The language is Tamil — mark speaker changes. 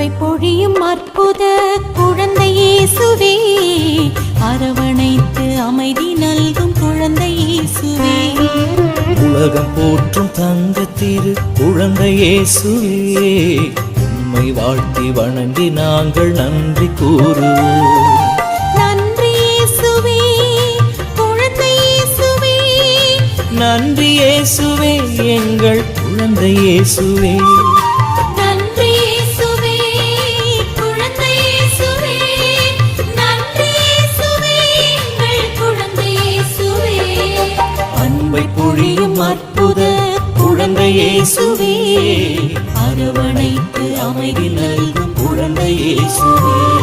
Speaker 1: அன்பை பொழியும் அற்புத குழந்தை இயேசுவே. அரவணைத்து அமைதி நல்கும் குழந்தை இயேசுவே.
Speaker 2: உலகம் போற்றும் தங்க திரு குழந்தை இயேசுவே. உம்மை வாழ்த்தி வணங்கி நாங்கள் நன்றி கூறுவோம்.
Speaker 1: நன்றி இயேசுவே குழந்தை இயேசுவே.
Speaker 2: நன்றி இயேசுவே எங்கள் குழந்தை இயேசுவே. அற்புத குழந்தை இயேசுவே அரவணைத்து அமைதி நல்கும் குழந்தை இயேசுவே.